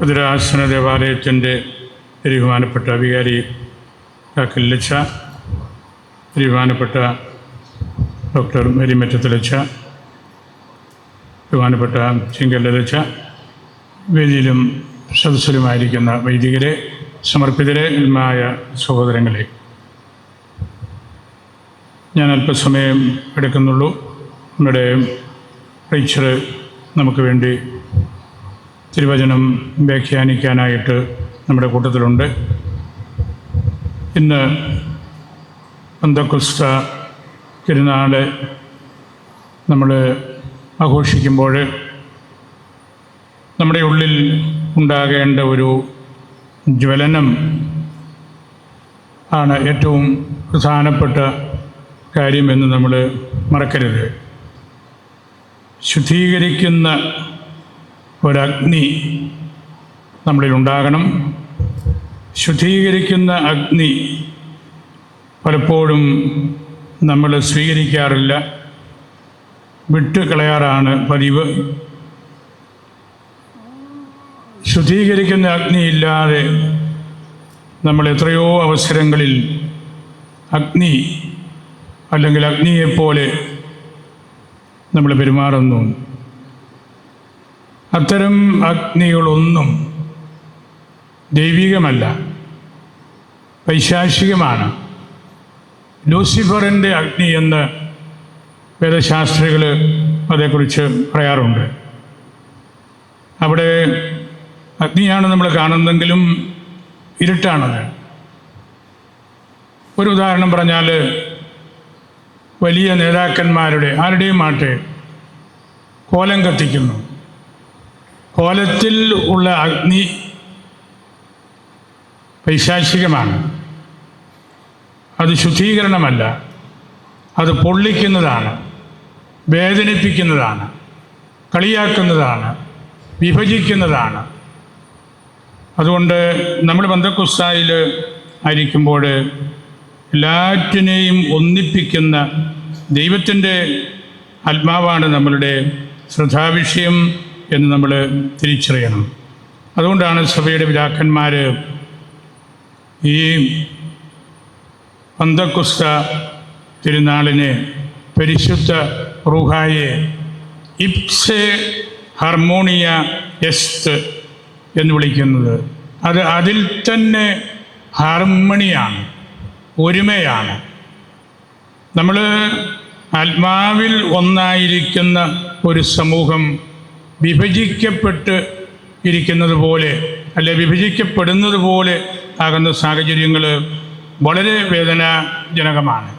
ഭദ്രാസന ദേവാലയത്തിന്റെ ബഹുമാനപ്പെട്ട അധികാരി കല്ലച്ച ബഹുമാനപ്പെട്ട ഡോക്ടർ മേരിമറ്റത്തിലച്ച ബഹുമാനപ്പെട്ട ചിങ്കല്ലച്ച വേദിയിലും സദസ്സിലുമായിരിക്കുന്ന വൈദികരെ സമർപ്പിതരെ മായ സഹോദരങ്ങളെ. ഞാൻ അല്പസമയം എടുക്കുന്നുള്ളൂ. നമ്മുടെ ടീച്ചർ നമുക്ക് വേണ്ടി തിരുവചനം വ്യാഖ്യാനിക്കാനായിട്ട് നമ്മുടെ കൂട്ടത്തിലുണ്ട്. ഇന്ന് പന്തക്കുസ്ത തിരുനാൾ നമ്മൾ ആഘോഷിക്കുമ്പോൾ നമ്മുടെ ഉള്ളിൽ ഉണ്ടാകേണ്ട ഒരു ജ്വലനം ആണ് ഏറ്റവും പ്രധാനപ്പെട്ട കാര്യമെന്ന് നമ്മൾ മറക്കരുത്. ശുദ്ധീകരിക്കുന്ന ഒരഗ്നി നമ്മളിൽ ഉണ്ടാകണം ശുദ്ധീകരിക്കുന്ന അഗ്നി പലപ്പോഴും നമ്മൾ സ്വീകരിക്കാറില്ല. വിട്ട് കളയാറാണ് പതിവ്. ശുദ്ധീകരിക്കുന്ന അഗ്നിയില്ലാതെ നമ്മൾ എത്രയോ അവസരങ്ങളിൽ അഗ്നി അല്ലെങ്കിൽ അഗ്നിയെപ്പോലെ നമ്മൾ പെരുമാറുന്നു. അത്തരം അഗ്നികളൊന്നും ദൈവികമല്ല. പൈശാചികമാണ്. ലൂസിഫറിന്റെ അഗ്നി എന്ന് വേദശാസ്ത്രികൾ അതേക്കുറിച്ച് പറയാറുണ്ട്. അവിടെ അഗ്നിയാണ് നമ്മൾ കാണുന്നതെങ്കിലും ഇരുട്ടാണത്. ഒരു ഉദാഹരണം പറഞ്ഞാൽ വലിയ നേതാക്കന്മാരുടെ ആരുടെയും ആട്ടെ കോലം കത്തിക്കുന്നു. കോലത്തിൽ ഉള്ള അഗ്നി പൈശാചികമാണ്. അത് ശുദ്ധീകരണമല്ല. അത് പൊള്ളിക്കുന്നതാണ്. വേദനിപ്പിക്കുന്നതാണ്. കളിയാക്കുന്നതാണ്. വിഭജിക്കുന്നതാണ്. അതുകൊണ്ട് നമ്മൾ ബന്ധക്കുസ്തായിൽ ആയിരിക്കുമ്പോൾ എല്ലാറ്റിനെയും ഒന്നിപ്പിക്കുന്ന ദൈവത്തിന്റെ ആത്മാവാണ് നമ്മളുടെ ശ്രദ്ധാവിഷയം എന്ന് നമ്മൾ തിരിച്ചറിയണം. അതുകൊണ്ടാണ് സഭയുടെ പിതാക്കന്മാർ ഈ പന്തക്കുസ്ത തിരുനാളിനെ പരിശുദ്ധ റൂഹായെ ഇപ്സെ ഹാർമോണിയ എസ്ത് എന്ന് വിളിക്കുന്നത്. അത് അതിൽ തന്നെ ഹാർമണിയാണ് ഒരുമയാണ്. നമ്മൾ ആത്മാവിൽ ഒന്നായിരിക്കുന്ന ഒരു സമൂഹം വിഭജിക്കപ്പെട്ട് ഇരിക്കുന്നത് പോലെ അല്ലെ വിഭജിക്കപ്പെടുന്നത് പോലെ ആകുന്ന സാഹചര്യങ്ങൾ വളരെ വേദനാജനകമാണ്.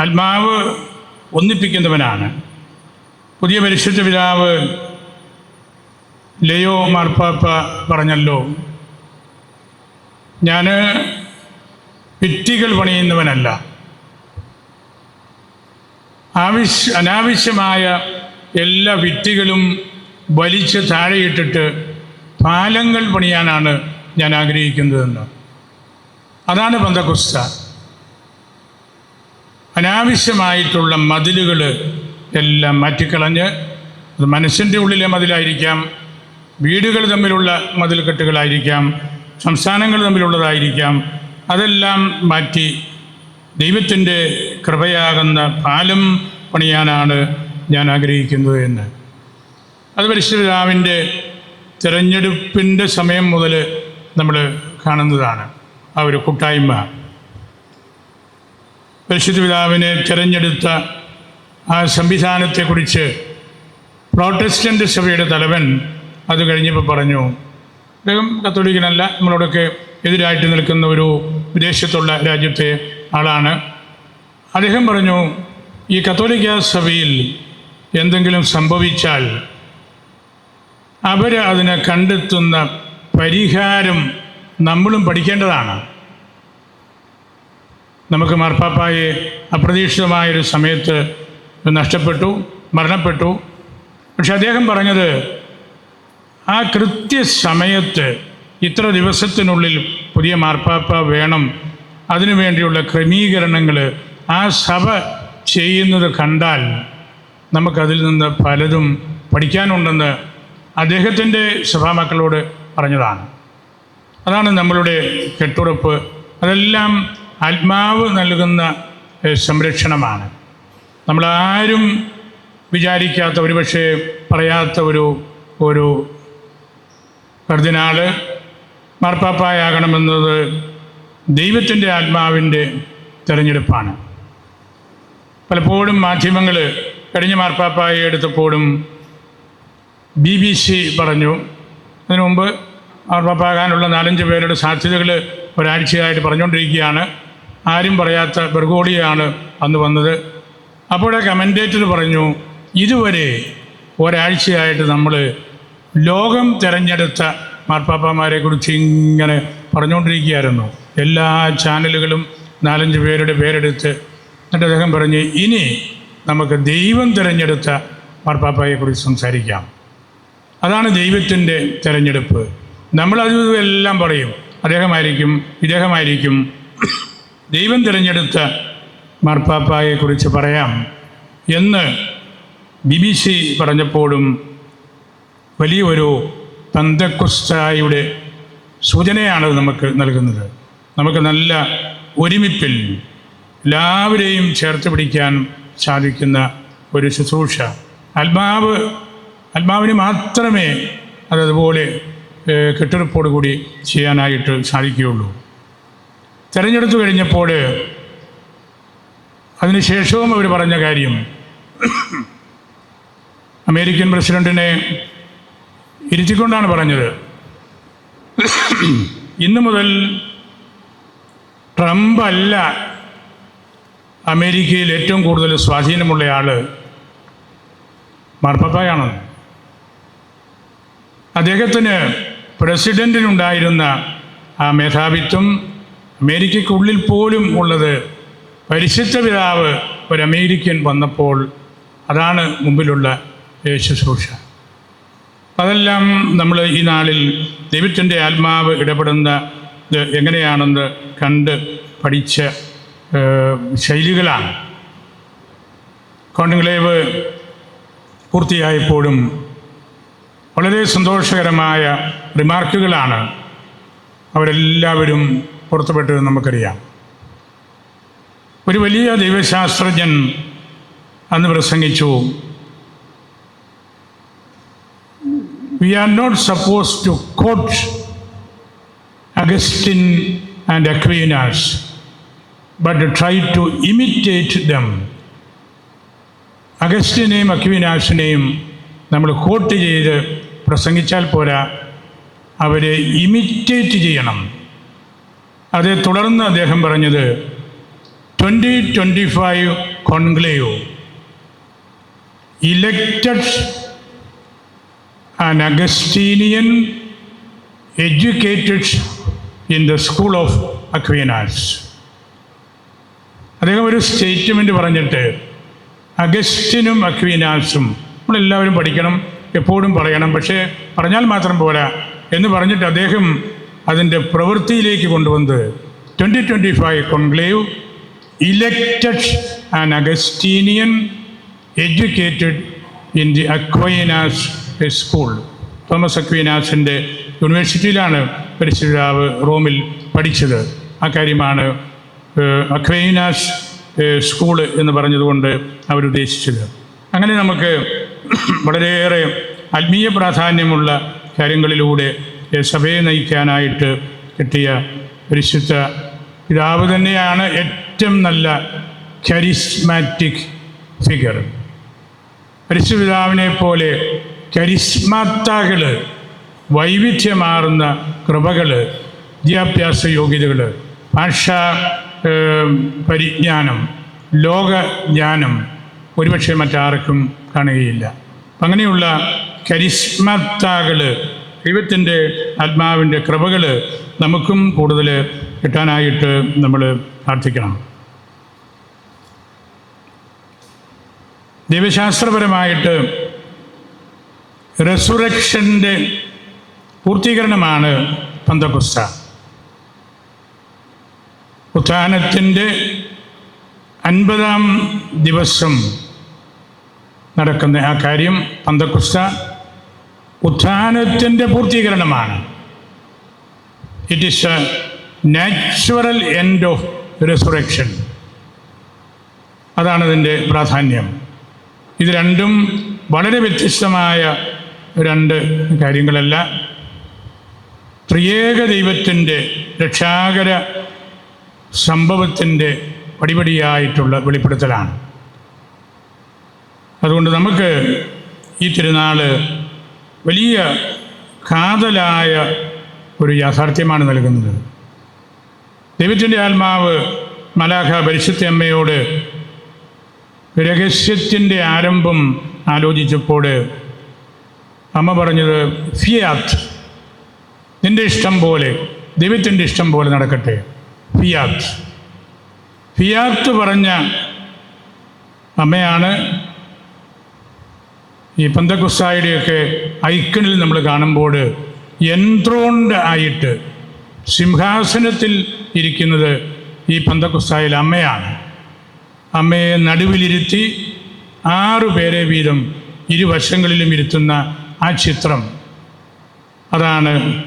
ആത്മാവ് ഒന്നിപ്പിക്കുന്നവനാണ്. പുതിയ പരിശുദ്ധ പിതാവ് ലയോ മാർപ്പാപ്പ പറഞ്ഞല്ലോ ഞാൻ ഭിത്തികൾ പണിയുന്നവനല്ല. ആവശ്യ അനാവശ്യമായ എല്ലാ ഭിത്തികളും വലിച്ച് താഴെയിട്ടിട്ട് പാലങ്ങൾ പണിയാനാണ് ഞാൻ ആഗ്രഹിക്കുന്നതെന്ന്. അതാണ് പന്തക്കുസ്ത അനാവശ്യമായിട്ടുള്ള മതിലുകൾ എല്ലാം മാറ്റിക്കളഞ്ഞ് അത് മനസ്സിന്റെ ഉള്ളിലെ മതിലായിരിക്കാം വീടുകൾ തമ്മിലുള്ള മതിൽക്കെട്ടുകളായിരിക്കാം സംസ്ഥാനങ്ങൾ തമ്മിലുള്ളതായിരിക്കാം അതെല്ലാം മാറ്റി ദൈവത്തിന്റെ കൃപയാകുന്ന പാലം പണിയാനാണ് ഞാൻ ആഗ്രഹിക്കുന്നത് എന്ന്. അത് പരിശുദ്ധരാവിന്റെ തിരഞ്ഞെടുപ്പിന്റെ സമയം മുതൽ നമ്മൾ കാണുന്നതാണ് ആ ഒരു കൂട്ടായ്മ. പരിശുദ്ധ പിതാവിനെ തിരഞ്ഞെടുത്ത ആ സംവിധാനത്തെക്കുറിച്ച് പ്രോട്ടസ്റ്റന്റ് സഭയുടെ തലവൻ അത് കഴിഞ്ഞപ്പോൾ പറഞ്ഞു അദ്ദേഹം കത്തോലിക്കനല്ല നമ്മളോടൊക്കെ എതിരായിട്ട് നിൽക്കുന്ന ഒരു വിദേശത്തുള്ള രാജ്യത്തെ ആളാണ്. അദ്ദേഹം പറഞ്ഞു ഈ കത്തോലിക്ക സഭയിൽ എന്തെങ്കിലും സംഭവിച്ചാൽ അവർ അതിനെ കണ്ടെത്തുന്ന പരിഹാരം നമ്മളും പഠിക്കേണ്ടതാണ്. നമുക്ക് മാർപ്പാപ്പായെ അപ്രതീക്ഷിതമായൊരു സമയത്ത് നഷ്ടപ്പെട്ടു മരണപ്പെട്ടു. പക്ഷെ അദ്ദേഹം പറഞ്ഞത് ആ കൃത്യസമയത്ത് ഇത്ര ദിവസത്തിനുള്ളിൽ പുതിയ മാർപ്പാപ്പ വേണം. അതിനു വേണ്ടിയുള്ള ക്രമീകരണങ്ങൾ ആ സഭ ചെയ്യുന്നത് കണ്ടാൽ നമുക്കതിൽ നിന്ന് പലതും പഠിക്കാനുണ്ടെന്ന് അദ്ദേഹത്തിന്റെ സഭാമക്കളോട് പറഞ്ഞതാണ്. അതാണ് നമ്മളുടെ കെട്ടുറപ്പ്. അതെല്ലാം ആത്മാവ് നൽകുന്ന സംരക്ഷണമാണ്. നമ്മളാരും വിചാരിക്കാത്ത ഒരുപക്ഷെ പറയാത്ത ഒരു ഒരു കർദിനാൾ മാർപ്പാപ്പായാകണമെന്നത് ദൈവത്തിന്റെ ആത്മാവിന്റെ തിരഞ്ഞെടുപ്പാണ്. പലപ്പോഴും മാധ്യമങ്ങൾ കഴിഞ്ഞ മാർപ്പാപ്പായെ എടുത്തപ്പോഴും ബി ബി സി പറഞ്ഞു. അതിനു മുമ്പ് മാർപ്പാപ്പാകാനുള്ള നാലഞ്ച് പേരുടെ സാധ്യതകൾ ഒരാഴ്ചയായിട്ട് പറഞ്ഞുകൊണ്ടിരിക്കുകയാണ്. ആരും പറയാത്ത ബെർഗോഡിയാണ് അന്ന് വന്നത്. അപ്പോഴേ കമന്റേറ്റർ പറഞ്ഞു ഇതുവരെ ഒരാഴ്ചയായിട്ട് നമ്മൾ ലോകം തിരഞ്ഞെടുത്ത മാർപ്പാപ്പമാരെ കുറിച്ച് ഇങ്ങനെ പറഞ്ഞുകൊണ്ടിരിക്കുകയായിരുന്നു. എല്ലാ ചാനലുകളും നാലഞ്ച് പേരുടെ പേരെടുത്ത് എന്നിട്ട് അദ്ദേഹം പറഞ്ഞ് ഇനി നമുക്ക് ദൈവം തിരഞ്ഞെടുത്ത മാർപ്പാപ്പയെക്കുറിച്ച് സംസാരിക്കാം. അതാണ് ദൈവത്തിന്റെ തിരഞ്ഞെടുപ്പ്. നമ്മളത് എല്ലാം പറയും. അദ്ദേഹമായിരിക്കും ഇദ്ദേഹമായിരിക്കും. ദൈവം തിരഞ്ഞെടുത്ത മാർപ്പാപ്പായെക്കുറിച്ച് പറയാം. എന്ന് ബി ബി സി പറഞ്ഞപ്പോഴും വലിയൊരു പന്തക്കുസ്തായുടെ സൂചനയാണ് നമുക്ക് നൽകുന്നത്. നമുക്ക് നല്ല ഒരുമിപ്പിൽ എല്ലാവരെയും ചേർത്ത് പിടിക്കാൻ സാധിക്കുന്ന ഒരു ശുശ്രൂഷ. ആത്മാവ് ആത്മാവിന് മാത്രമേ അതതുപോലെ ഏഹ്, കെട്ടുറപ്പോടുകൂടി ചെയ്യാനായിട്ട് സാധിക്കുകയുള്ളൂ. തിരഞ്ഞെടുത്തു കഴിഞ്ഞപ്പോൾ അതിനുശേഷവും അവർ പറഞ്ഞ കാര്യം അമേരിക്കൻ പ്രസിഡന്റിനെ ഇരുത്തിക്കൊണ്ടാണ് പറഞ്ഞത്. ഇന്നു മുതൽ ട്രംപ് അല്ല അമേരിക്കയിൽ ഏറ്റവും കൂടുതൽ സ്വാധീനമുള്ള ആൾ മാർപ്പാപ്പായാണ് അദ്ദേഹത്തിന് പ്രസിഡന്റിനുണ്ടായിരുന്ന ആ മേധാവിത്വം അമേരിക്കയ്ക്കുള്ളിൽ പോലും ഉള്ളത് പരിശുദ്ധ പിതാവ് ഒരു അമേരിക്കൻ വന്നപ്പോൾ അതാണ് മുമ്പിലുള്ള ശുശ്രൂഷ അതെല്ലാം നമ്മൾ ഈ നാളിൽ ദൈവത്തിന്റെ ആത്മാവ് ഇടപെടുന്ന എങ്ങനെയാണെന്ന് കണ്ട് പഠിച്ച ശൈലികളാണ്. കോൺഗ്രേവ് പൂർത്തിയായപ്പോഴും വളരെ സന്തോഷകരമായ റിമാർക്കുകളാണ് അവരെല്ലാവരും പുറത്തുവിട്ടത് നമുക്കറിയാം. ഒരു വലിയ ദൈവശാസ്ത്രജ്ഞൻ അന്ന് പ്രസംഗിച്ചു we are not suppose to quote Augustine and Aquinas but try to imitate them അഗസ്റ്റിനെയും അക്വീനാസിനെയും നമ്മൾ കോട്ട് ചെയ്ത് പ്രസംഗിച്ചാൽ പോരാ അവരെ ഇമിറ്റേറ്റ് ചെയ്യണം. അതേ തുടർന്ന് അദ്ദേഹം പറഞ്ഞത് twenty twenty five conclave elected an Augustinian educated in the school of Aquinas. അദ്ദേഹം ഒരു സ്റ്റേറ്റ്മെന്റ് പറഞ്ഞിട്ട് അഗസ്റ്റിനും അക്വീനാസും നമ്മളെല്ലാവരും പഠിക്കണം എപ്പോഴും പറയണം. പക്ഷേ പറഞ്ഞാൽ മാത്രം പോരാ. എന്ന് പറഞ്ഞിട്ട് അദ്ദേഹം അതിന്റെ പ്രവൃത്തിയിലേക്ക് കൊണ്ടുവന്ന് twenty twenty five conclave elected an Augustinian educated in the Aquinas school Thomas അക്വീനാസിന്റെ യൂണിവേഴ്സിറ്റിയിലാണ് പരിശുദ്ധാവ് റോമിൽ പഠിച്ചത്. ആ കാര്യമാണ് അക്വൈനാസ് സ്കൂൾ എന്ന് പറഞ്ഞതുകൊണ്ട് അവരുദ്ദേശിച്ചത്. അങ്ങനെ നമുക്ക് വളരെയേറെ ആത്മീയ പ്രാധാന്യമുള്ള കാര്യങ്ങളിലൂടെ സഭയെ നയിക്കാനായിട്ട് കിട്ടിയ പരിശുദ്ധ പിതാവ് തന്നെയാണ് ഏറ്റവും നല്ല കരിസ്മാറ്റിക് ഫിഗർ പരിശുപിതാവിനെ പോലെ കരിസ്മാത്താകൾ വൈവിധ്യമാർന്ന കൃപകൾ വിദ്യാഭ്യാസ യോഗ്യതകൾ ഭാഷാ പരിജ്ഞാനം ലോകജ്ഞാനം ഒരുപക്ഷെ മറ്റാർക്കും കാണുകയില്ല. അങ്ങനെയുള്ള കരിസ്മത്താകൾ ദൈവത്തിന്റെ ആത്മാവിന്റെ കൃപകൾ നമുക്കും കൂടുതൽ കിട്ടാനായിട്ട് നമ്മൾ പ്രാർത്ഥിക്കണം. ദൈവശാസ്ത്രപരമായിട്ട് റെസുറക്ഷന്റെ പൂർത്തീകരണമാണ് പന്തകുസ്ത ഉത്ഥാനത്തിന്റെ അൻപതാം ദിവസം നടക്കുന്ന ആ കാര്യം പന്തക്കുസ്ത ഉത്ഥാനത്തിന്റെ പൂർത്തീകരണമാണ്. It is a natural end of resurrection അതാണ് ഇതിന്റെ പ്രാധാന്യം. ഇത് രണ്ടും വളരെ വ്യത്യസ്തമായ രണ്ട് കാര്യങ്ങളല്ല. ത്രിയേക ദൈവത്തിന്റെ രക്ഷാകര സംഭവത്തിന്റെ പടിപടിയായിട്ടുള്ള വെളിപ്പെടുത്തലാണ്. അതുകൊണ്ട് നമുക്ക് ഈ തിരുനാൾ വലിയ കാതലായ ഒരു യാഥാർത്ഥ്യമാണ് നൽകുന്നത്. ദൈവത്തിന്റെ ആത്മാവ് മലാഖ പരിശുദ്ധ അമ്മയോട് രഹസ്യത്തിന്റെ ആരംഭം ആലോചിച്ചപ്പോൾ അമ്മ പറഞ്ഞത് ഫിയാത്ത് നിന്റെ ഇഷ്ടം പോലെ ദൈവത്തിന്റെ ഇഷ്ടം പോലെ നടക്കട്ടെ. ഫിയാത്ത്. ഫിയാത്ത് പറഞ്ഞ അമ്മയാണ് ഈ പന്തക്കുസ്തായുടെയൊക്കെ ഐക്കണിൽ നമ്മൾ കാണുമ്പോൾ എൻത്രോണ്ട് ആയിട്ട് സിംഹാസനത്തിൽ ഇരിക്കുന്നത് ഈ പന്തക്കുസ്തായിൽ അമ്മയാണ്. അമ്മയെ നടുവിലിരുത്തി ആറു പേരെ വീതം ഇരുവശങ്ങളിലും ഇരുത്തുന്ന ആ ചിത്രം. അതാണ്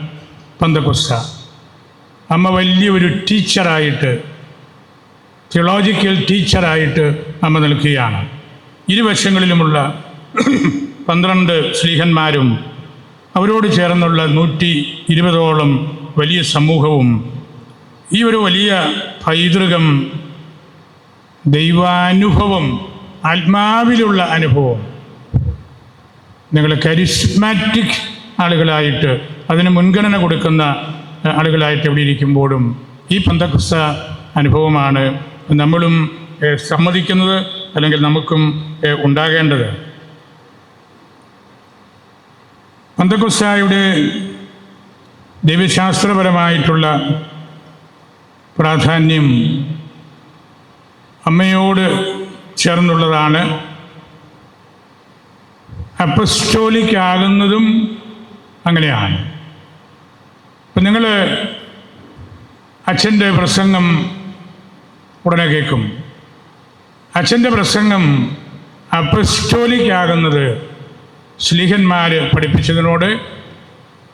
പന്തക്കുസ്ത. അമ്മ വലിയൊരു ടീച്ചറായിട്ട് തിയോളജിക്കൽ ടീച്ചറായിട്ട് അമ്മ നിൽക്കുകയാണ്. ഇരുവശങ്ങളിലുമുള്ള പന്ത്രണ്ട് സ്ലീഹന്മാരും അവരോട് ചേർന്നുള്ള നൂറ്റി ഇരുപതോളം വലിയ സമൂഹവും ഈ ഒരു വലിയ പൈതൃകം ദൈവാനുഭവം ആത്മാവിലുള്ള അനുഭവം. നിങ്ങൾ കരിസ്മാറ്റിക് ആളുകളായിട്ട് അതിന് മുൻഗണന കൊടുക്കുന്ന ആളുകളായിട്ട് ഇവിടെ ഇരിക്കുമ്പോഴും ഈ പന്തക്രിസ്ത അനുഭവമാണ് നമ്മളും സമ്മതിക്കുന്നത് അല്ലെങ്കിൽ നമുക്കും ഉണ്ടാകേണ്ടത്. പന്തക്കുസ്തായുടെ ദൈവശാസ്ത്രപരമായിട്ടുള്ള പ്രാധാന്യം അമ്മയോട് ചേർന്നുള്ളതാണ്. അപ്പസ്റ്റോലിക്കാകുന്നതും അങ്ങനെയാണ്. അപ്പം നിങ്ങൾ അച്ഛന്റെ പ്രസംഗം ഉടനെ കേൾക്കും. അച്ഛന്റെ പ്രസംഗം അപ്പസ്റ്റോലിക് ആകുന്നത് സ്ലീഹന്മാർ പഠിപ്പിച്ചതിനോട്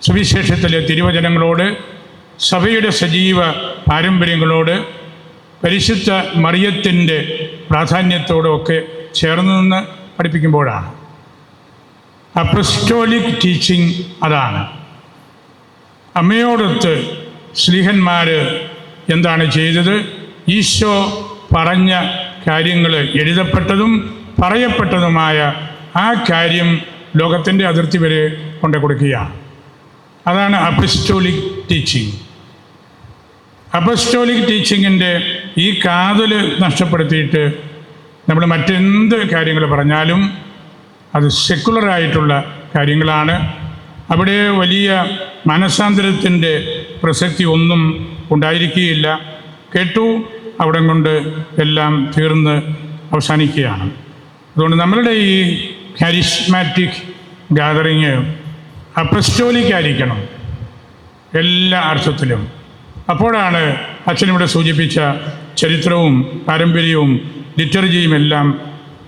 സുവിശേഷത്തിലെ തിരുവചനങ്ങളോട് സഭയുടെ സജീവ പാരമ്പര്യങ്ങളോട് പരിശുദ്ധ മറിയത്തിന്റെ പ്രാധാന്യത്തോടൊക്കെ ചേർന്ന് നിന്ന് പഠിപ്പിക്കുമ്പോഴാണ്. അപ്രസ്റ്റോലിക് ടീച്ചിങ് അതാണ്. അമ്മയോടൊത്ത് സ്ലീഹന്മാർ എന്താണ് ചെയ്തത്? ഈശോ പറഞ്ഞ കാര്യങ്ങൾ എഴുതപ്പെട്ടതും പറയപ്പെട്ടതുമായ ആ കാര്യം ലോകത്തിന്റെ അതിർത്തി വരെ കൊണ്ടു കൊടുക്കുകയാണ് അതാണ് അപ്പസ്റ്റോലിക് ടീച്ചിങ് അപ്പസ്റ്റോലിക് ടീച്ചിങ്ങിന്റെ ഈ കാതൽ നഷ്ടപ്പെടുത്തിയിട്ട് നമ്മൾ മറ്റെന്ത് കാര്യങ്ങൾ പറഞ്ഞാലും അത് സെക്കുലറായിട്ടുള്ള കാര്യങ്ങളാണ്. അവിടെ വലിയ മനസാന്തരത്തിന്റെ പ്രസക്തി ഒന്നും ഉണ്ടായിരിക്കുകയില്ല. കേട്ടു അവിടെ കൊണ്ട് എല്ലാം തീർന്ന് അവസാനിക്കുകയാണ്. അതുകൊണ്ട് നമ്മളുടെ ഈ കരിസ്മാറ്റിക് ഗാദറിങ് അപ്രസ്റ്റോലിക് ആയിരിക്കണം എല്ലാ അർത്ഥത്തിലും. അപ്പോഴാണ് അച്ഛനിവിടെ സൂചിപ്പിച്ച ചരിത്രവും പാരമ്പര്യവും ലിറ്റർജിയും എല്ലാം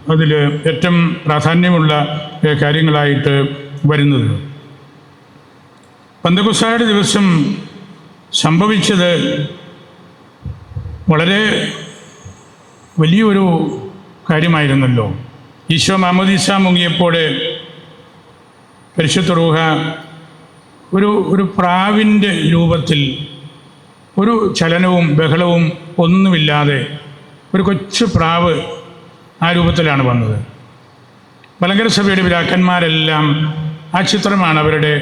അതിൽ ഏറ്റവും പ്രാധാന്യമുള്ള കാര്യങ്ങളായിട്ട് വരുന്നത്. പന്തകുസായുടെ ദിവസം സംഭവിച്ചത് വളരെ വലിയൊരു കാര്യമായിരുന്നല്ലോ. ഈശോ മാമോദീസ മുങ്ങിയപ്പോൾ പരിശുദ്ധ റൂഹ ഒരു ഒരു പ്രാവിന്റെ രൂപത്തിൽ ഒരു ചലനവും ബഹളവും ഒന്നുമില്ലാതെ ഒരു കൊച്ചു പ്രാവ് ആ രൂപത്തിലാണ് വന്നത്. മലങ്കര സഭയുടെ പിതാക്കന്മാരെല്ലാം ആ ചിത്രമാണ് അവരുടെ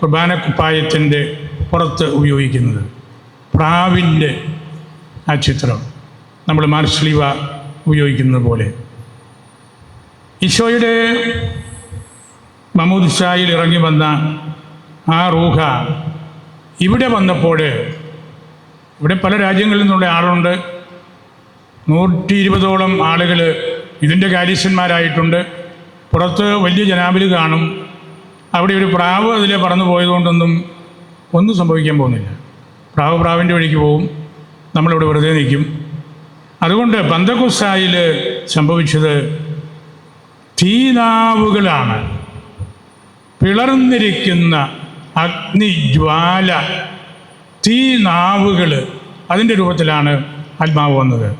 കുർബാന കുപ്പായത്തിന്റെ പുറത്ത് ഉപയോഗിക്കുന്നത്. പ്രാവിന്റെ ആ ചിത്രം നമ്മൾ മാർസ്ലീവ ഉപയോഗിക്കുന്നത് പോലെ. ഈശോയുടെ മമൂദ്ഷായിൽ ഇറങ്ങി വന്ന ആ റൂഹ ഇവിടെ വന്നപ്പോൾ ഇവിടെ പല രാജ്യങ്ങളിൽ നിന്നുള്ള ആളുണ്ട്. നൂറ്റി ഇരുപതോളം ആളുകൾ ഇതിന്റെ കാര്യസ്ഥന്മാരായിട്ടുണ്ട്. പുറത്ത് വലിയ ജനാബിൽ കാണും. അവിടെ ഒരു പ്രാവ് അതിലെ പറന്നു പോയതുകൊണ്ടൊന്നും ഒന്നും സംഭവിക്കാൻ പോകുന്നില്ല. പ്രാവ് പ്രാവിന്റെ വഴിക്ക് പോവും. നമ്മളിവിടെ വെറുതെ നിൽക്കും. അതുകൊണ്ട് പന്തക്കുസായിൽ സംഭവിച്ചത് തീനാവുകളാണ്. പിളർന്നിരിക്കുന്ന അഗ്നിജ്വാല തീനാവുകൾ അതിന്റെ രൂപത്തിലാണ് ആത്മാവ് വന്നത്.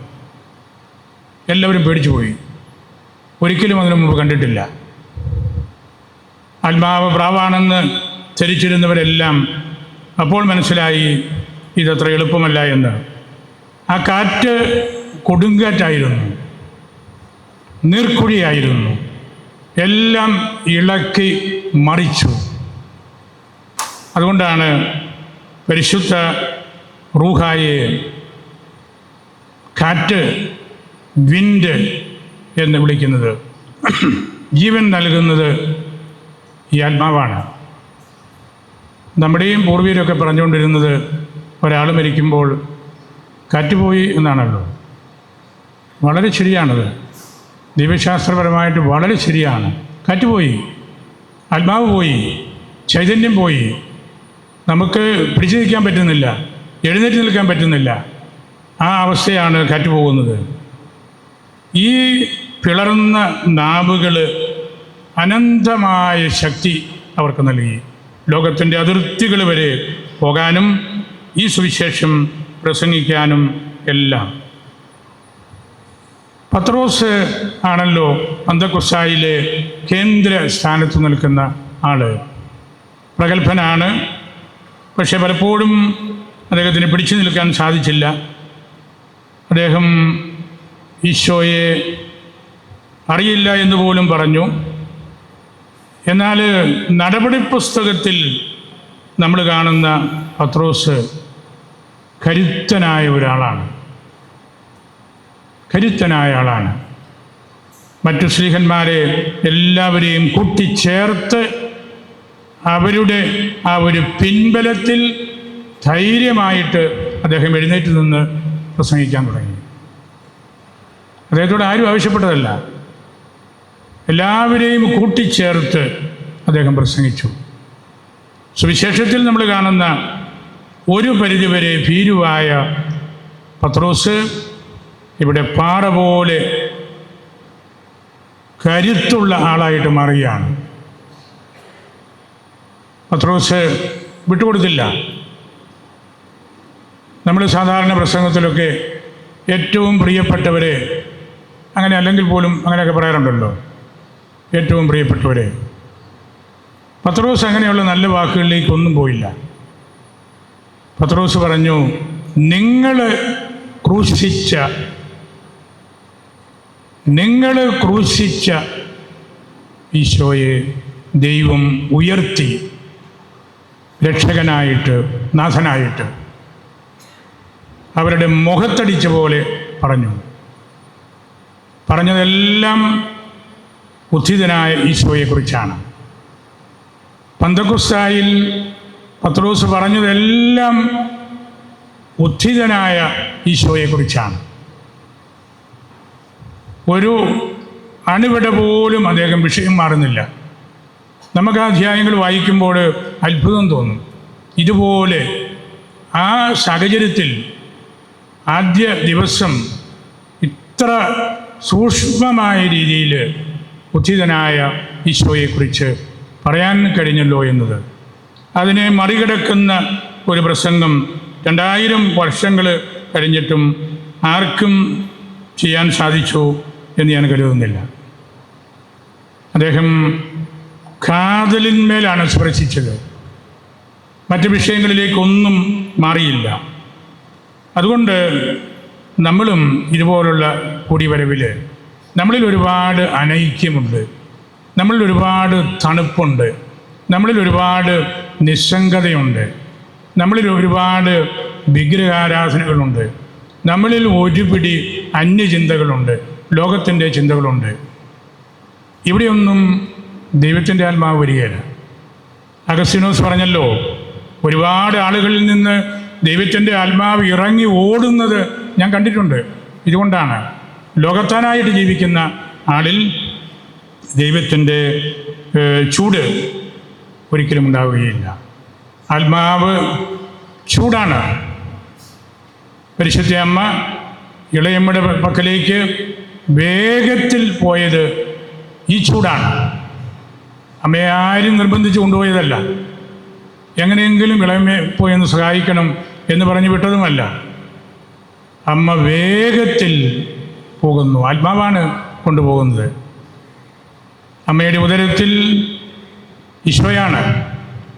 എല്ലാവരും പേടിച്ചു പോയി. ഒരിക്കലും അതിനു മുമ്പ് കണ്ടിട്ടില്ല. ആത്മാവ് പ്രാവാണെന്ന് ധരിച്ചിരുന്നവരെല്ലാം അപ്പോൾ മനസ്സിലായി ഇതത്ര എളുപ്പമല്ല എന്ന്. ആ കാറ്റ് കൊടുങ്കാറ്റായിരുന്നു. നീർക്കുഴിയായിരുന്നു. എല്ലാം ഇളക്കി മറിച്ചു. അതുകൊണ്ടാണ് പരിശുദ്ധ റൂഹായെ കാറ്റ് വിൻഡ് എന്ന് വിളിക്കുന്നത്. ജീവൻ നൽകുന്നത് ഈ ആത്മാവാണ്. നമ്മുടെയും പൂർവീരൊക്കെ പറഞ്ഞുകൊണ്ടിരുന്നത് ഒരാൾ മരിക്കുമ്പോൾ കാറ്റുപോയി എന്നാണല്ലോ. വളരെ ശരിയാണത്. ദൈവശാസ്ത്രപരമായിട്ട് വളരെ ശരിയാണ്. കാറ്റുപോയി. ആത്മാവ് പോയി. ചൈതന്യം പോയി. നമുക്ക് പിടിച്ചു നിൽക്കാൻ പറ്റുന്നില്ല. എഴുന്നേറ്റ് നിൽക്കാൻ പറ്റുന്നില്ല. ആ അവസ്ഥയാണ് കാറ്റ് പോകുന്നത് ഈ പിളർന്ന നാവുകൾ അനന്തമായ ശക്തി അവർക്ക് നൽകി. ലോകത്തിന്റെ അതിർത്തികൾ വരെ പോകാനും ഈ സുവിശേഷം പ്രസംഗിക്കാനും എല്ലാം. പത്രോസ് ആണല്ലോ അന്തക്കുസായിലെ കേന്ദ്ര സ്ഥാനത്ത് നിൽക്കുന്ന ആൾ. പ്രഗത്ഭനാണ്. പക്ഷെ പലപ്പോഴും അദ്ദേഹത്തിന് പിടിച്ചു നിൽക്കാൻ സാധിച്ചില്ല. അദ്ദേഹം ഈശോയെ അറിയില്ല എന്ന് പോലും പറഞ്ഞു. എന്നാൽ നടപടി പുസ്തകത്തിൽ നമ്മൾ കാണുന്ന പത്രോസ് കരുത്തനായ ഒരാളാണ്. കരുത്തനായ ആളാണ്. മറ്റു സ്ത്രീഹന്മാരെ എല്ലാവരെയും കൂട്ടിച്ചേർത്ത് അവരുടെ ആ ഒരു പിൻബലത്തിൽ ധൈര്യമായിട്ട് അദ്ദേഹം എഴുന്നേറ്റ് നിന്ന് പ്രസംഗിക്കാൻ തുടങ്ങി. അദ്ദേഹത്തോട് ആരും ആവശ്യപ്പെട്ടതല്ല. എല്ലാവരെയും കൂട്ടിച്ചേർത്ത് അദ്ദേഹം പ്രസംഗിച്ചു. സുവിശേഷത്തിൽ നമ്മൾ കാണുന്ന ഒരു പരിധിവരെ ഭീരുവായ പത്രോസ് ഇവിടെ പാറ പോലെ കരുത്തുള്ള ആളായിട്ട് മാറുകയാണ്. പത്രോസ് വിട്ടുകൊടുത്തില്ല. നമ്മൾ സാധാരണ പ്രസംഗത്തിലൊക്കെ ഏറ്റവും പ്രിയപ്പെട്ടവരെ അങ്ങനെ അല്ലെങ്കിൽ പോലും അങ്ങനെയൊക്കെ പറയാറുണ്ടല്ലോ. ഏറ്റവും പ്രിയപ്പെട്ടവരെ. പത്രോസ് അങ്ങനെയുള്ള നല്ല വാക്കുകളിലേക്കൊന്നും പോയില്ല. പത്രോസ് പറഞ്ഞു നിങ്ങൾ ക്രൂശിച്ച നിങ്ങൾ ക്രൂശിച്ച ഈശോയെ ദൈവം ഉയർത്തി രക്ഷകനായിട്ട് നാഥനായിട്ട് അവരുടെ മുഖത്തടിച്ച പോലെ പറഞ്ഞു. പറഞ്ഞതെല്ലാം ഉദ്ധിതനായ ഈശോയെക്കുറിച്ചാണ്. പന്തക്കുസ്തായിൽ പത്രോസ് പറഞ്ഞതെല്ലാം ഉദ്ധിതനായ ഈശോയെക്കുറിച്ചാണ്. ഒരു അണുവിട പോലും അദ്ദേഹം വിഷയം മാറുന്നില്ല. നമുക്ക് ആ അധ്യായങ്ങൾ വായിക്കുമ്പോൾ അത്ഭുതം തോന്നും. ഇതുപോലെ ആ സാഹചര്യത്തിൽ ആദ്യ ദിവസം ഇത്ര സൂക്ഷ്മമായ രീതിയിൽ ഉദ്ധിതനായ ഈശോയെക്കുറിച്ച് പറയാൻ കഴിഞ്ഞല്ലോ എന്നത്. അതിനെ മറികടക്കുന്ന ഒരു പ്രസംഗം രണ്ടായിരം വർഷങ്ങൾ കഴിഞ്ഞിട്ടും ആർക്കും ചെയ്യാൻ സാധിച്ചു. എന്ന് ഞാൻ കരുതുന്നില്ല. അദ്ദേഹം കാതലിന്മേലാണ് സ്പർശിച്ചത്. മറ്റ് വിഷയങ്ങളിലേക്കൊന്നും മാറിയില്ല. അതുകൊണ്ട് നമ്മളും ഇതുപോലുള്ള കൂടിവരവിൽ നമ്മളിൽ ഒരുപാട് അനൈക്യമുണ്ട്. നമ്മളിൽ ഒരുപാട് തണുപ്പുണ്ട്. നമ്മളിൽ ഒരുപാട് നിസ്സംഗതയുണ്ട്. നമ്മളിൽ ഒരുപാട് വിഗ്രഹാരാധനകളുണ്ട്. നമ്മളിൽ ഒരുപിടി അന്യചിന്തകളുണ്ട്. ലോകത്തിന്റെ ചിന്തകളുണ്ട്. ഇവിടെയൊന്നും ദൈവത്തിന്റെ ആത്മാവ് വരികയില്ല അഗസ്റ്റിനോസ് പറഞ്ഞല്ലോ ഒരുപാട് ആളുകളിൽ നിന്ന് ദൈവത്തിന്റെ ആത്മാവ് ഇറങ്ങി ഓടുന്നത് ഞാൻ കണ്ടിട്ടുണ്ട്. ഇതുകൊണ്ടാണ് ലോകത്താനായിട്ട് ജീവിക്കുന്ന ആളിൽ ദൈവത്തിന്റെ ചൂട് ഒരിക്കലും ഉണ്ടാവുകയില്ല. ആത്മാവ് ചൂടാണ്. പരിശുദ്ധ അമ്മ ഇളയമ്മയുടെ പക്കലേക്ക് വേഗത്തിൽ പോയത് ഈ ചൂടാണ്. അമ്മയെ ആരും നിർബന്ധിച്ച് കൊണ്ടുപോയതല്ല. എങ്ങനെയെങ്കിലും ഇളയമ്മയെ പോയി ഒന്ന് സഹായിക്കണം എന്ന് പറഞ്ഞു വിട്ടതുമല്ല. അമ്മ വേഗത്തിൽ പോകുന്നു. ആത്മാവാണ് കൊണ്ടുപോകുന്നത്. അമ്മയുടെ ഉദരത്തിൽ ഈശോയാണ്.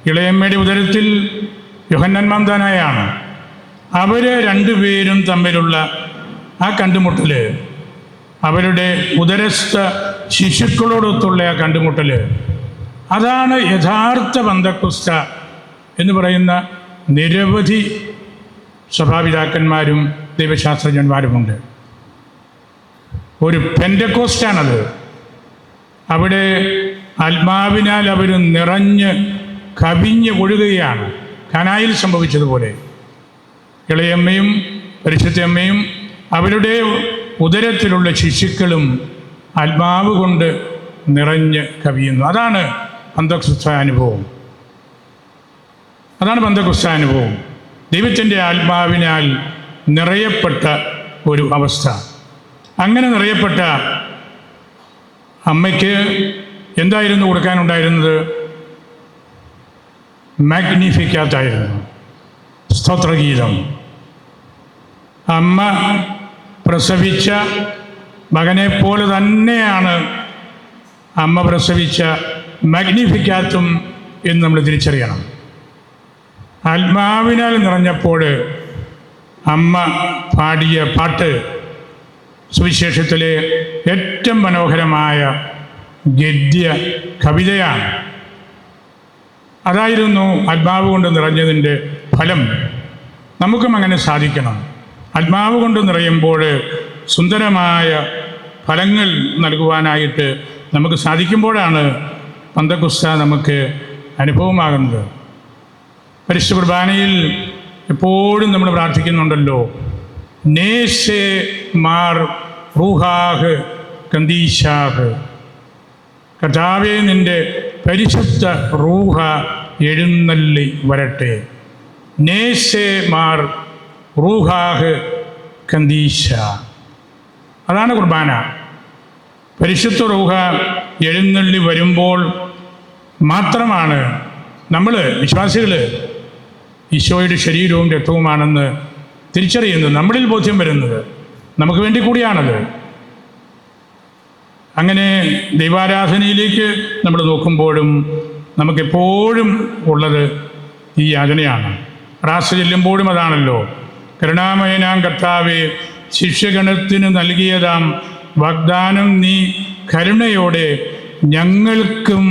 ഇളയമ്മയുടെ ഉദരത്തിൽ യുഹന്നന്മാന്താനായാണ് അവർ രണ്ടുപേരും തമ്മിലുള്ള ആ കണ്ടുമുട്ടൽ അവരുടെ ഉദരസ്ഥ ശിശുക്കളോടൊത്തുള്ള ആ കണ്ടുമുട്ടൽ അതാണ് യഥാർത്ഥ ബന്ധക്കുസ്ത എന്ന് പറയുന്ന നിരവധി സഭാപിതാക്കന്മാരും ദൈവശാസ്ത്രജ്ഞന്മാരുമുണ്ട്. ഒരു പെൻഡക്കോസ്റ്റാണത്. അവിടെ ആത്മാവിനാൽ അവർ നിറഞ്ഞ് കവിഞ്ഞ് ഒഴുകുകയാണ്. കനായിൽ സംഭവിച്ചതുപോലെ. ഇളയമ്മയും പരിശുദ്ധയമ്മയും അവരുടെ ഉദരത്തിലുള്ള ശിശുക്കളും ആത്മാവ് കൊണ്ട് നിറഞ്ഞ് കവിയുന്നു. അതാണ് പന്തക്കുസ്ത അനുഭവം അതാണ് പന്തക്കുസ്ത അനുഭവം ദൈവത്തിന്റെ ആത്മാവിനാൽ നിറയപ്പെട്ട ഒരു അവസ്ഥ. അങ്ങനെ നിറയപ്പെട്ട അമ്മയ്ക്ക് എന്തായിരുന്നു കൊടുക്കാനുണ്ടായിരുന്നത്? മാഗ്നിഫിക്കാത്തായിരുന്നു സ്തോത്രഗീതം. അമ്മ പ്രസവിച്ച മകനെ പോലെ തന്നെയാണ് അമ്മ പ്രസവിച്ച മഗ്നിഫിക്കാത്തും എന്ന് നമ്മൾ തിരിച്ചറിയണം. ആത്മാവിനാൽ നിറഞ്ഞപ്പോൾ അമ്മ പാടിയ പാട്ട് സുവിശേഷത്തിലെ ഏറ്റവും മനോഹരമായ ഗദ്യ കവിതയാണ്. അതായിരുന്നു ആത്മാവ് കൊണ്ട് നിറഞ്ഞതിന്റെ ഫലം. നമുക്കും അങ്ങനെ സാധിക്കണം. ആത്മാവ് കൊണ്ട് നിറയുമ്പോൾ സുന്ദരമായ ഫലങ്ങൾ നൽകുവാനായിട്ട് നമുക്ക് സാധിക്കുമ്പോഴാണ് പന്തകുസ്ത നമുക്ക് അനുഭവമാകുന്നത്. പരിശുദ്ധ കുർബാനയിൽ എപ്പോഴും നമ്മൾ പ്രാർത്ഥിക്കുന്നുണ്ടല്ലോ. നേശേ മാർ റൂഹാഹ് കന്തീശാഹ് കർത്താവെ നിന്റെ പരിശുദ്ധ റൂഹ എഴുന്നള്ളി വരട്ടെ. നേശേ മാർ റൂഹാഹ് കന്തീശ അതാണ് കുർബാന. പരിശുദ്ധ റൂഹ എഴുന്നള്ളി വരുമ്പോൾ മാത്രമാണ് നമ്മൾ വിശ്വാസികൾ ഈശോയുടെ ശരീരവും രക്തവുമാണെന്ന് തിരിച്ചറിയുന്നത് നമ്മളിൽ ബോധ്യം വരുന്നത്. നമുക്ക് വേണ്ടി കൂടിയാണത്. അങ്ങനെ ദൈവാരാധനയിലേക്ക് നമ്മൾ നോക്കുമ്പോഴും നമുക്കെപ്പോഴും ഉള്ളത് ഈ യാചനയാണ്. റാസ് ചെല്ലുമ്പോഴും അതാണല്ലോ. കരുണാമയനാം കർത്താവെ ശിഷ്യഗണത്തിന് നൽകിയതാം വാഗ്ദാനം നീ കരുണയോടെ ഞങ്ങൾക്കും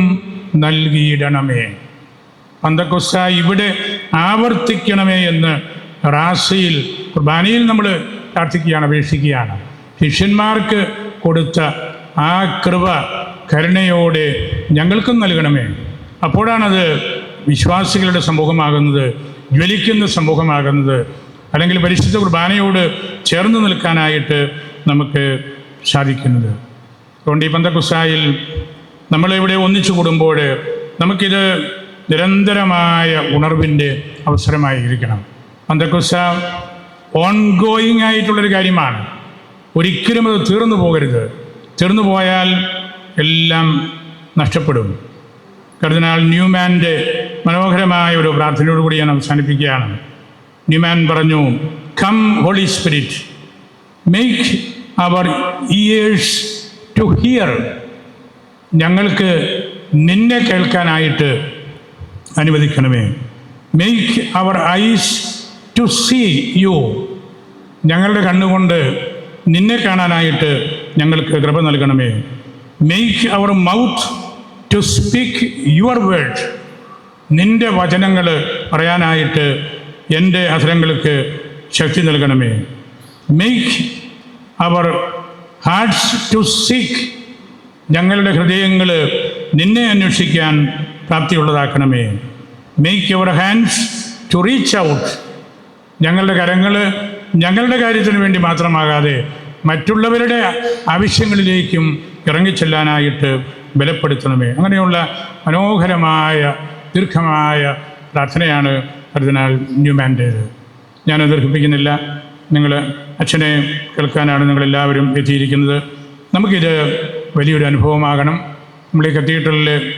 നൽകിയിടണമേ. പന്തക്കൊസ്സ ഇവിടെ ആവർത്തിക്കണമേ എന്ന് റാസയിൽ കുർബാനയിൽ നമ്മൾ പ്രാർത്ഥിക്കുകയാണ് അപേക്ഷിക്കുകയാണ്. ശിഷ്യന്മാർക്ക് കൊടുത്ത ആ കൃപ കരുണയോടെ ഞങ്ങൾക്കും നൽകണമേ. അപ്പോഴാണത് വിശ്വാസികളുടെ സമൂഹമാകുന്നത് ജ്വലിക്കുന്ന സമൂഹമാകുന്നത്. അല്ലെങ്കിൽ പരിശുദ്ധ കുർബാനയോട് ചേർന്ന് നിൽക്കാനായിട്ട് നമുക്ക് സാധിക്കുന്നത്. അതുകൊണ്ട് ഈ പന്തക്കുസായിൽ നമ്മളിവിടെ ഒന്നിച്ചു കൂടുമ്പോൾ നമുക്കിത് നിരന്തരമായ ഉണർവിന്റെ അവസരമായിരിക്കണം. പന്തക്കുസ ഓൺഗോയിങ് ആയിട്ടുള്ളൊരു കാര്യമാണ്. ഒരിക്കലും അത് തീർന്നു പോകരുത്. തീർന്നു പോയാൽ എല്ലാം നഷ്ടപ്പെടും. കർദിനാൾ ന്യൂമാന്റെ മനോഹരമായ ഒരു പ്രാർത്ഥനയോടുകൂടി ഞാൻ അവസാനിപ്പിക്കുകയാണ്. ന്യൂമാൻ പറഞ്ഞു come holy spirit make our ears to hear ഞങ്ങൾക്ക് നിന്നെ കേൾക്കാനായിട്ട് അനുവദിക്കണമേ. Make our eyes to see you ഞങ്ങളുടെ കണ്ണുകൊണ്ട് നിന്നെ കാണാനായിട്ട് ഞങ്ങൾക്ക് കൃപ നൽകണമേ. Make our mouth to speak your word നിന്റെ വചനങ്ങൾ പറയാനായിട്ട് എന്റെ അസുരങ്ങൾക്ക് ശക്തി നൽകണമേ. Make our hearts to seek ഞങ്ങളുടെ ഹൃദയങ്ങൾ നിന്നെ അന്വേഷിക്കാൻ പ്രാപ്തിയുള്ളതാക്കണമേ. Make your hands to reach out ഞങ്ങളുടെ കരങ്ങൾ ഞങ്ങളുടെ കാര്യത്തിന് വേണ്ടി മാത്രമാകാതെ മറ്റുള്ളവരുടെ ആവശ്യങ്ങളിലേക്കും ഇറങ്ങിച്ചെല്ലാനായിട്ട് ബലപ്പെടുത്തണമേ. അങ്ങനെയുള്ള മനോഹരമായ ദീർഘമായ പ്രാർത്ഥനയാണ് കർദിനാൾ ന്യൂമാന്റേത് ഞാൻ ദീർഘിപ്പിക്കുന്നില്ല. നിങ്ങൾ അച്ഛനെ കേൾക്കാനാണ് നിങ്ങളെല്ലാവരും എത്തിയിരിക്കുന്നത്. നമുക്കിത് വലിയൊരു അനുഭവമാകണം. നമ്മൾ ഈ കത്തീഡ്രലിൽ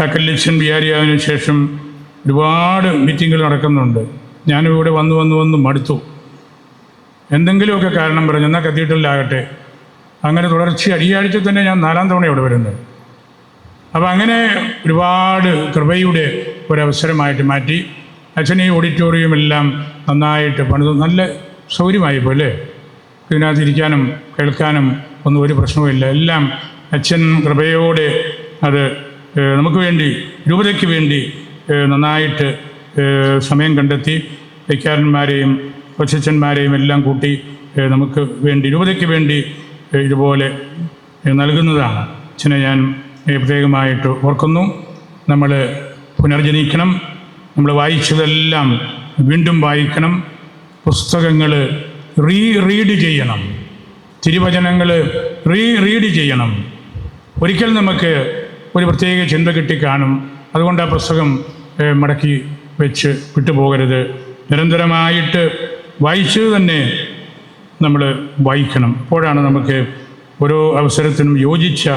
കാക്കല്ലിച്ചൻ വികാരിയായതിനു ശേഷം ഒരുപാട് മീറ്റിങ്ങുകൾ നടക്കുന്നുണ്ട്. ഞാനിവിടെ വന്നു വന്നു വന്ന് മടുത്തു. എന്തെങ്കിലുമൊക്കെ കാരണം പറഞ്ഞു എന്നാൽ കത്തീഡ്രലിലാകട്ടെ അങ്ങനെ തുടർച്ച അടിയാഴ്ച തന്നെ ഞാൻ നാലാം തവണ ഇവിടെ വരുന്നത്. അപ്പോൾ അങ്ങനെ ഒരുപാട് കൃപയുടെ ഒരവസരമായിട്ട് മാറ്റി. അച്ഛൻ ഓഡിറ്റോറിയം എല്ലാം നന്നായിട്ട് പണിത് നല്ല സൗകര്യമായിപ്പോൾ അല്ലേ ഇതിനകത്ത് ഇരിക്കാനും കേൾക്കാനും ഒന്നും ഒരു പ്രശ്നവുമില്ല. എല്ലാം അച്ഛൻ കൃപയോടെ അത് നമുക്ക് വേണ്ടി രൂപതയ്ക്ക് വേണ്ടി നന്നായിട്ട് സമയം കണ്ടെത്തി വൈക്കാരന്മാരെയും കൊച്ചച്ഛന്മാരെയും എല്ലാം കൂട്ടി നമുക്ക് വേണ്ടി രൂപതയ്ക്ക് വേണ്ടി ഇതുപോലെ നൽകുന്നതാണ്. അച്ഛനെ ഞാൻ പ്രത്യേകമായിട്ട് ഓർക്കുന്നു. നമ്മൾ പുനർജനിക്കണം. നമ്മൾ വായിച്ചതെല്ലാം വീണ്ടും വായിക്കണം. പുസ്തകങ്ങൾ റീ റീഡ് ചെയ്യണം. തിരുവചനങ്ങൾ റീ റീഡ് ചെയ്യണം. ഒരിക്കൽ നമുക്ക് ഒരു പ്രത്യേക ചിന്ത കിട്ടി കാണും അതുകൊണ്ട് ആ പുസ്തകം മടക്കി വെച്ച് വിട്ടുപോകരുത്. നിരന്തരമായിട്ട് വായിച്ചത് തന്നെ നമ്മൾ വായിക്കണം. അപ്പോഴാണ് നമുക്ക് ഓരോ അവസരത്തിനും യോജിച്ച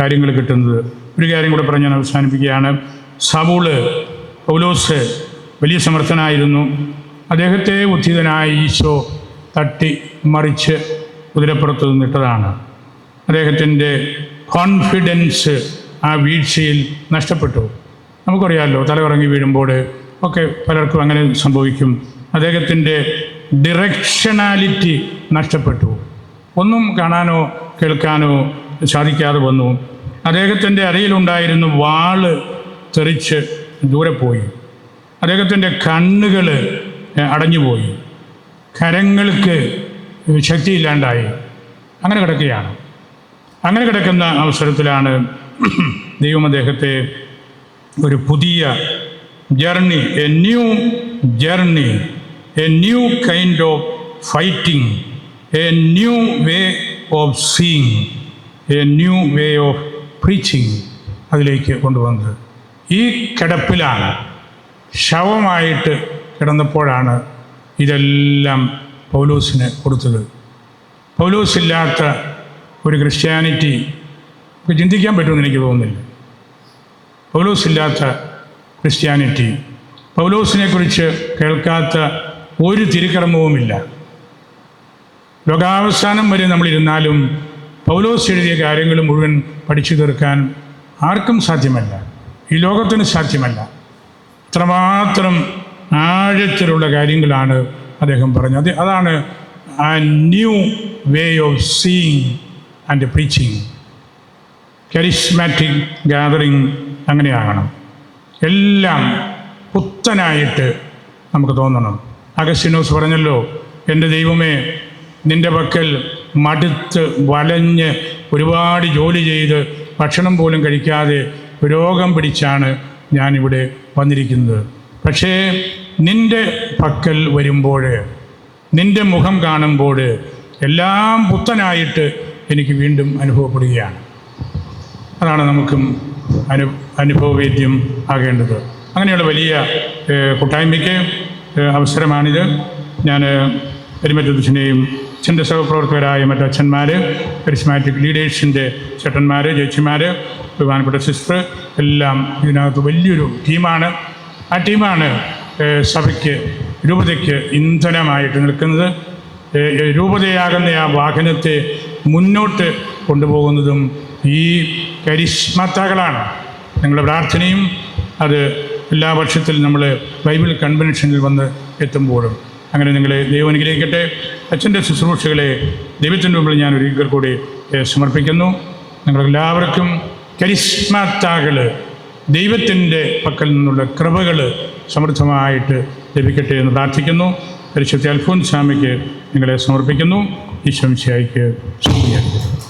കാര്യങ്ങൾ കിട്ടുന്നത്. ഒരു കാര്യം കൂടെ പറഞ്ഞ് ഞാൻ അവസാനിപ്പിക്കുകയാണ്. സബൂൾ പൗലോസ് വലിയ സമർത്ഥനായിരുന്നു. അദ്ദേഹത്തെ ഉദ്ധിതനായ ഈശോ തട്ടി മറിച്ച് കുതിരപ്പുറത്ത് നിന്നിട്ടതാണ്. അദ്ദേഹത്തിന്റെ കോൺഫിഡൻസ് ആ വീഴ്ചയിൽ നഷ്ടപ്പെട്ടു. നമുക്കറിയാമല്ലോ തലകറങ്ങി വീഴുമ്പോൾ ഒക്കെ പലർക്കും അങ്ങനെ സംഭവിക്കും. അദ്ദേഹത്തിന്റെ ഡിറക്ഷണാലിറ്റി നഷ്ടപ്പെട്ടു. ഒന്നും കാണാനോ കേൾക്കാനോ സാധിക്കാതെ വന്നു. അദ്ദേഹത്തിന്റെ അരയിലുണ്ടായിരുന്ന വാൾ തെറിച്ച് ദൂരെ പോയി. അദ്ദേഹത്തിന്റെ കണ്ണുകൾ അടഞ്ഞുപോയി. കരങ്ങൾക്ക് ശക്തിയില്ലാണ്ടായി. അങ്ങനെ കിടക്കുകയാണ്. അങ്ങനെ കിടക്കുന്ന അവസരത്തിലാണ് ദൈവം അദ്ദേഹത്തെ ഒരു പുതിയ journey a new journey a new kind of fighting a new way of seeing a new way of preaching അതിലേക്ക് കൊണ്ടുവന്നത്. ഈ കിടപ്പിലാണ് ശവമായിട്ട് കിടന്നപ്പോഴാണ് ഇതെല്ലാം പൗലോസിന് കൊടുത്തത്. പൗലോസില്ലാത്ത ഒരു ക്രിസ്ത്യാനിറ്റി നമുക്ക് ചിന്തിക്കാൻ പറ്റുമെന്ന് എനിക്ക് തോന്നുന്നില്ല. പൗലോസില്ലാത്ത ക്രിസ്ത്യാനിറ്റി. പൗലോസിനെക്കുറിച്ച് കേൾക്കാത്ത ഒരു തിരുക്കർമ്മവുമില്ല. ലോകാവസാനം വരെ നമ്മളിരുന്നാലും പൗലോസ് എഴുതിയ കാര്യങ്ങൾ മുഴുവൻ പഠിച്ചു തീർക്കാൻ ആർക്കും സാധ്യമല്ല. ഈ ലോകത്തിന് സാധ്യമല്ല. അത്രമാത്രം ആഴത്തിലുള്ള കാര്യങ്ങളാണ് അദ്ദേഹം പറഞ്ഞത്. അത് അതാണ് ആ new way of seeing and preaching charismatic gathering അങ്ങനെയാകണം. എല്ലാം പുത്തനായിട്ട് നമുക്ക് തോന്നണം. അഗസ്റ്റിനോസ് പറഞ്ഞല്ലോ എന്റെ ദൈവമേ നിന്റെ പക്കൽ മടുത്ത് വലഞ്ഞ് ഒരുപാട് ജോലി ചെയ്ത് ഭക്ഷണം പോലും കഴിക്കാതെ രോഗം പിടിച്ചാണ് ഞാനിവിടെ വന്നിരിക്കുന്നത്. പക്ഷേ നിന്റെ പക്കൽ വരുമ്പോൾ നിന്റെ മുഖം കാണുമ്പോൾ എല്ലാം പുത്തനായിട്ട് എനിക്ക് വീണ്ടും അനുഭവപ്പെടുകയാണ്. അതാണ് നമുക്കും അനു അനുഭവവേദ്യം ആകേണ്ടത്. അങ്ങനെയുള്ള വലിയ കൂട്ടായ്മയ്ക്ക് അവസരമാണിത്. ഞാൻ പെരുമറ്റത്തിന്റെയും അച്ഛന്റെ സഹപ്രവർത്തകരായ മറ്റ് അച്ഛന്മാർ കരിസ്മാറ്റിക് ലീഡേഴ്സിന്റെ ചേട്ടന്മാർ ചേച്ചിമാർ ബഹുമാനപ്പെട്ട സിസ്റ്റർ എല്ലാം ഇതിനകത്ത് വലിയൊരു ടീമാണ് ആ ടീമാണ് സഭയ്ക്ക് രൂപതയ്ക്ക് ഇന്ധനമായിട്ട് നിൽക്കുന്നത്. രൂപതയാകുന്ന ആ വാഹനത്തെ മുന്നോട്ട് കൊണ്ടുപോകുന്നതും ഈ കരിസ്മത്തകളാണ് നിങ്ങളുടെ പ്രാർത്ഥനയും അത് എല്ലാ വർഷത്തിൽ നമ്മൾ ബൈബിൾ കൺവെൻഷനിൽ വന്ന് എത്തുമ്പോഴും. അങ്ങനെ നിങ്ങളെ ദൈവം അനുഗ്രഹിക്കട്ടെ. അച്ഛന്റെ ശുശ്രൂഷകളെ ദൈവത്തിന്റെ മുമ്പിൽ ഞാൻ ഒരിക്കൽ കൂടി സമർപ്പിക്കുന്നു. നിങ്ങളെല്ലാവർക്കും കരിസ്മത്താകൾ ദൈവത്തിന്റെ പക്കൽ നിന്നുള്ള കൃപകൾ സമൃദ്ധമായിട്ട് ലഭിക്കട്ടെ എന്ന് പ്രാർത്ഥിക്കുന്നു. പരിശുദ്ധ സ്വാമിക്ക് നിങ്ങളെ സമർപ്പിക്കുന്നു. ഈശ്വംശായിക്ക് സ്തുതിയായിരിക്കട്ടെ